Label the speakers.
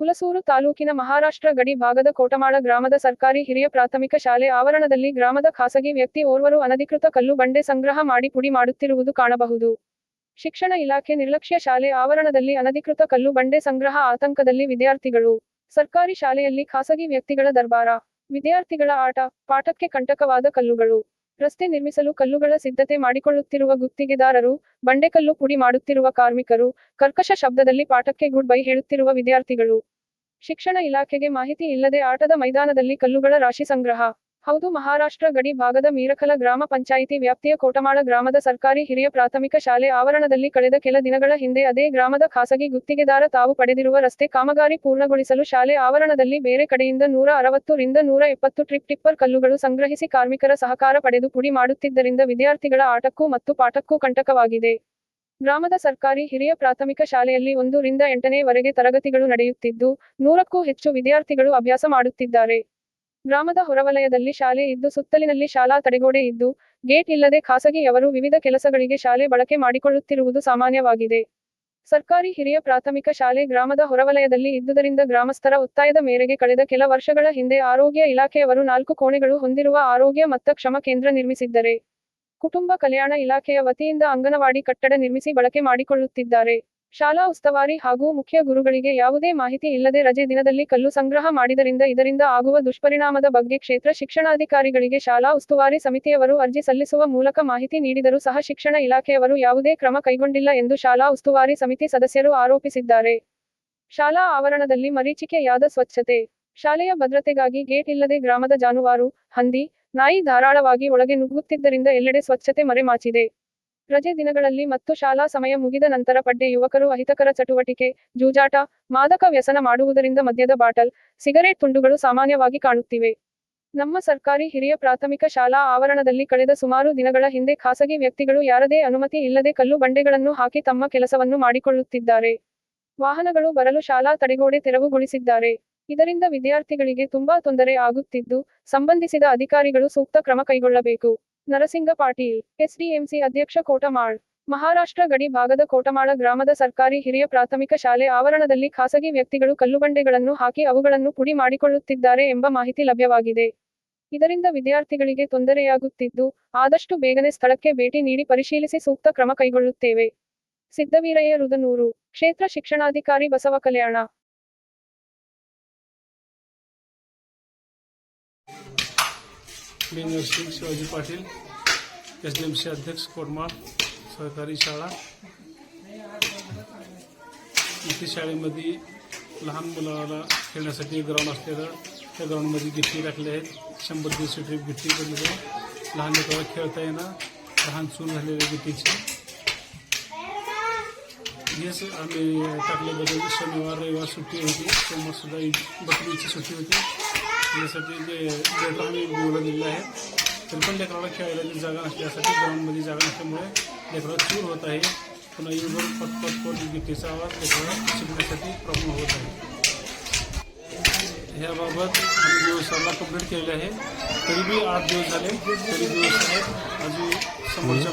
Speaker 1: ಹುಲಸೂರು ತಾಲೂಕಿನ ಮಹಾರಾಷ್ಟ್ರ ಗಡಿ ಭಾಗದ ಕೋಟಮಾಳ ಗ್ರಾಮದ ಸರ್ಕಾರಿ ಹಿರಿಯ ಪ್ರಾಥಮಿಕ ಶಾಲೆ ಆವರಣದಲ್ಲಿ ಗ್ರಾಮದ ಖಾಸಗಿ ವ್ಯಕ್ತಿ ಓರ್ವರು ಅನಧಿಕೃತ ಕಲ್ಲು ಬಂಡೆ ಸಂಗ್ರಹ ಮಾಡಿ ಪುಡಿ ಮಾಡುತ್ತಿರುವುದು ಕಾಣಬಹುದು. ಶಿಕ್ಷಣ ಇಲಾಖೆ ನಿರ್ಲಕ್ಷ್ಯ ಶಾಲೆ ಆವರಣದಲ್ಲಿ ಅನಧಿಕೃತ ಕಲ್ಲು ಬಂಡೆ ಸಂಗ್ರಹ ಆತಂಕದಲ್ಲಿ ವಿದ್ಯಾರ್ಥಿಗಳು. ಸರ್ಕಾರಿ ಶಾಲೆಯಲ್ಲಿ ಖಾಸಗಿ ವ್ಯಕ್ತಿಗಳ ದರ್ಬಾರ. ವಿದ್ಯಾರ್ಥಿಗಳ ಆಟ, ಪಾಠಕ್ಕೆ ಕಂಟಕವಾದ ಕಲ್ಲುಗಳು. ರಸ್ತೆ ನಿರ್ಮಿಸಲು ಕಲ್ಲುಗಳ ಸಿದ್ಧತೆ ಮಾಡಿಕೊಳ್ಳುತ್ತಿರುವ ಗುತ್ತಿಗೆದಾರರು, ಬಂಡೆಕಲ್ಲು ಪುಡಿ ಮಾಡುತ್ತಿರುವ ಕಾರ್ಮಿಕರು, ಕರ್ಕಶ ಶಬ್ದದಲ್ಲಿ ಪಾಠಕ್ಕೆ ಗುಡ್ ಬೈ ಹೇಳುತ್ತಿರುವ ವಿದ್ಯಾರ್ಥಿಗಳು. ಶಿಕ್ಷಣ ಇಲಾಖೆಗೆ ಮಾಹಿತಿ ಇಲ್ಲದೆ ಆಟದ ಮೈದಾನದಲ್ಲಿ ಕಲ್ಲುಗಳ ರಾಶಿ ಸಂಗ್ರಹ. ಹೌದು, ಮಹಾರಾಷ್ಟ್ರ ಗಡಿ ಭಾಗದ ಮೀರಕಲ ಗ್ರಾಮ ಪಂಚಾಯಿತಿ ವ್ಯಾಪ್ತಿಯ ಕೋಟಮಾಳ ಗ್ರಾಮದ ಸರ್ಕಾರಿ ಹಿರಿಯ ಪ್ರಾಥಮಿಕ ಶಾಲೆ ಆವರಣದಲ್ಲಿ ಕಳೆದ ಕೆಲ ದಿನಗಳ ಹಿಂದೆ ಅದೇ ಗ್ರಾಮದ ಖಾಸಗಿ ಗುತ್ತಿಗೆದಾರ ತಾವು ಪಡೆದಿರುವ ರಸ್ತೆ ಕಾಮಗಾರಿ ಪೂರ್ಣಗೊಳಿಸಲು ಶಾಲೆ ಆವರಣದಲ್ಲಿ ಬೇರೆ ಕಡೆಯಿಂದ ನೂರ ಅರವತ್ತು ರಿಂದ ನೂರ ಎಪ್ಪತ್ತು ಟ್ರಿಪ್ ಟಿಪ್ಪರ್ ಕಲ್ಲುಗಳು ಸಂಗ್ರಹಿಸಿ ಕಾರ್ಮಿಕರ ಸಹಕಾರ ಪಡೆದು ಪುಡಿ ಮಾಡುತ್ತಿದ್ದರಿಂದ ವಿದ್ಯಾರ್ಥಿಗಳ ಆಟಕ್ಕೂ ಮತ್ತು ಪಾಠಕ್ಕೂ ಕಂಟಕವಾಗಿದೆ. ಗ್ರಾಮದ ಸರ್ಕಾರಿ ಹಿರಿಯ ಪ್ರಾಥಮಿಕ ಶಾಲೆಯಲ್ಲಿ ಒಂದು ರಿಂದ ಎಂಟನೇ ವರೆಗೆ ತರಗತಿಗಳು ನಡೆಯುತ್ತಿದ್ದು, ನೂರಕ್ಕೂ ಹೆಚ್ಚು ವಿದ್ಯಾರ್ಥಿಗಳು ಅಭ್ಯಾಸ ಮಾಡುತ್ತಿದ್ದಾರೆ. ಗ್ರಾಮದ ಹೊರವಲಯದಲ್ಲಿ ಶಾಲೆ ಇದ್ದು ಸುತ್ತಲಿನಲ್ಲಿ ಶಾಲಾ ತಡೆಗೋಡೆ ಇದ್ದು, ಗೇಟ್ ಇಲ್ಲದೆ ಖಾಸಗಿಯವರು ವಿವಿಧ ಕೆಲಸಗಳಿಗೆ ಶಾಲೆ ಬಳಕೆ ಮಾಡಿಕೊಳ್ಳುತ್ತಿರುವುದು ಸಾಮಾನ್ಯವಾಗಿದೆ. ಸರ್ಕಾರಿ ಹಿರಿಯ ಪ್ರಾಥಮಿಕ ಶಾಲೆ ಗ್ರಾಮದ ಹೊರವಲಯದಲ್ಲಿ ಇದ್ದುದರಿಂದ ಗ್ರಾಮಸ್ಥರ ಒತ್ತಾಯದ ಮೇರೆಗೆ ಕಳೆದ ಕೆಲ ವರ್ಷಗಳ ಹಿಂದೆ ಆರೋಗ್ಯ ಇಲಾಖೆಯವರು ನಾಲ್ಕು ಕೋಣೆಗಳು ಹೊಂದಿರುವ ಆರೋಗ್ಯ ಮತ್ತ ಕ್ಷಮ ಕೇಂದ್ರ ನಿರ್ಮಿಸಿದ್ದರೆ, ಕುಟುಂಬ ಕಲ್ಯಾಣ ಇಲಾಖೆಯ ವತಿಯಿಂದ ಅಂಗನವಾಡಿ ಕಟ್ಟಡ ನಿರ್ಮಿಸಿ ಬಳಕೆ ಮಾಡಿಕೊಳ್ಳುತ್ತಿದ್ದಾರೆ. ಶಾಲಾ ಉಸ್ತುವಾರಿ ಹಾಗೂ ಮುಖ್ಯ ಗುರುಗಳಿಗೆ ಯಾವುದೇ ಮಾಹಿತಿ ಇಲ್ಲದೆ ರಜೆ ದಿನದಲ್ಲಿ ಕಲ್ಲು ಸಂಗ್ರಹ ಮಾಡಿದರಿಂದ ಇದರಿಂದ ಆಗುವ ದುಷ್ಪರಿಣಾಮದ ಬಗ್ಗೆ ಕ್ಷೇತ್ರ ಶಿಕ್ಷಣಾಧಿಕಾರಿಗಳಿಗೆ ಶಾಲಾ ಉಸ್ತುವಾರಿ ಸಮಿತಿಯವರು ಅರ್ಜಿ ಸಲ್ಲಿಸುವ ಮೂಲಕ ಮಾಹಿತಿ ನೀಡಿದರೂ ಸಹ ಶಿಕ್ಷಣ ಇಲಾಖೆಯವರು ಯಾವುದೇ ಕ್ರಮ ಕೈಗೊಂಡಿಲ್ಲ ಎಂದು ಶಾಲಾ ಉಸ್ತುವಾರಿ ಸಮಿತಿ ಸದಸ್ಯರು ಆರೋಪಿಸಿದ್ದಾರೆ. ಶಾಲಾ ಆವರಣದಲ್ಲಿ ಮರೀಚಿಕೆಯಾದ ಸ್ವಚ್ಛತೆ, ಶಾಲೆಯ ಭದ್ರತೆಗಾಗಿ ಗೇಟ್ ಇಲ್ಲದೆ ಗ್ರಾಮದ ಜಾನುವಾರು, ಹಂದಿ, ನಾಯಿ ಧಾರಾಳವಾಗಿ ಒಳಗೆ ನುಗ್ಗುತ್ತಿದ್ದರಿಂದ ಎಲ್ಲೆಡೆ ಸ್ವಚ್ಛತೆ ಮರೆಮಾಚಿದೆ. ರಜೆ ದಿನಗಳಲ್ಲಿ ಮತ್ತು ಶಾಲಾ ಸಮಯ ಮುಗಿದ ನಂತರ ಪಡ್ಡೆ ಯುವಕರು ಅಹಿತಕರ ಚಟುವಟಿಕೆ, ಜೂಜಾಟ, ಮಾದಕ ವ್ಯಸನ ಮಾಡುವುದರಿಂದ ಮದ್ಯದ ಬಾಟಲ್, ಸಿಗರೇಟ್ ತುಂಡುಗಳು ಸಾಮಾನ್ಯವಾಗಿ ಕಾಣುತ್ತಿವೆ. ನಮ್ಮ ಸರ್ಕಾರಿ ಹಿರಿಯ ಪ್ರಾಥಮಿಕ ಶಾಲಾ ಆವರಣದಲ್ಲಿ ಕಳೆದ ಸುಮಾರು ದಿನಗಳ ಹಿಂದೆ ಖಾಸಗಿ ವ್ಯಕ್ತಿಗಳು ಯಾರದೇ ಅನುಮತಿ ಇಲ್ಲದೆ ಕಲ್ಲು ಬಂಡೆಗಳನ್ನು ಹಾಕಿ ತಮ್ಮ ಕೆಲಸವನ್ನು ಮಾಡಿಕೊಳ್ಳುತ್ತಿದ್ದಾರೆ. ವಾಹನಗಳು ಬರಲು ಶಾಲಾ ತಡೆಗೋಡೆ ತೆರವುಗೊಳಿಸಿದ್ದಾರೆ. ಇದರಿಂದ ವಿದ್ಯಾರ್ಥಿಗಳಿಗೆ ತುಂಬಾ ತೊಂದರೆ ಆಗುತ್ತಿದ್ದು, ಸಂಬಂಧಿಸಿದ ಅಧಿಕಾರಿಗಳು ಸೂಕ್ತ ಕ್ರಮ ಕೈಗೊಳ್ಳಬೇಕು. ನರಸಿಂಗ ಪಾಟೀಲ್, ಎಸ್ಡಿಎಂಸಿ ಅಧ್ಯಕ್ಷ ಕೋಟಮಾಳ್, ಮಹಾರಾಷ್ಟ್ರ ಗಡಿ ಭಾಗದ ಕೋಟಮಾಳ ಗ್ರಾಮದ ಸರ್ಕಾರಿ ಹಿರಿಯ ಪ್ರಾಥಮಿಕ ಶಾಲೆ ಆವರಣದಲ್ಲಿ ಖಾಸಗಿ ವ್ಯಕ್ತಿಗಳು ಕಲ್ಲುಬಂಡೆಗಳನ್ನು ಹಾಕಿ ಅವುಗಳನ್ನು ಪುಡಿ ಮಾಡಿಕೊಳ್ಳುತ್ತಿದ್ದಾರೆ ಎಂಬ ಮಾಹಿತಿ ಲಭ್ಯವಾಗಿದೆ. ಇದರಿಂದ ವಿದ್ಯಾರ್ಥಿಗಳಿಗೆ ತೊಂದರೆಯಾಗುತ್ತಿದ್ದು, ಆದಷ್ಟು ಬೇಗನೆ ಸ್ಥಳಕ್ಕೆ ಭೇಟಿ ನೀಡಿ ಪರಿಶೀಲಿಸಿ ಸೂಕ್ತ ಕ್ರಮ ಕೈಗೊಳ್ಳುತ್ತೇವೆ. ಸಿದ್ದವೀರಯ್ಯ ರುದನೂರು, ಕ್ಷೇತ್ರ ಶಿಕ್ಷಣಾಧಿಕಾರಿ ಬಸವ ಕಲ್ಯಾಣ
Speaker 2: मी Narsing Shivaji Patil S D M C अध्यक्ष कोरमाळ सहकारी शाळा इथे शाळेमध्ये लहान मुलाला खेळण्यासाठी ग्राउंड असलेलं त्या ग्राउंडमध्ये गिट्टी टाकले आहेत शंभर दीडशे ट्रीप गिट्टी बनवतो लहान लेकराला खेळता येणं लहान चूल झालेल्या गिट्टीची हेच आम्ही टाकल्याबद्दल शनिवार रविवार सुट्टी होती सोमवारसुद्धा बकरीची सुट्टी होती यासाठी जे लेटर आम्ही बोलवलेलं आहे तरी पण जागा नसल्यासाठी चूर होत आहे पुन्हा येऊन पट पट गिट्टीचा आवाज़ लेकराला प्रॉब्लेम होत आहे ह्याबाबत आम्ही दिवसाला कंप्लीट केलेले आहे तरी बी आठ दिवस झाले तरी दिवस आहेत अजून समोरच्या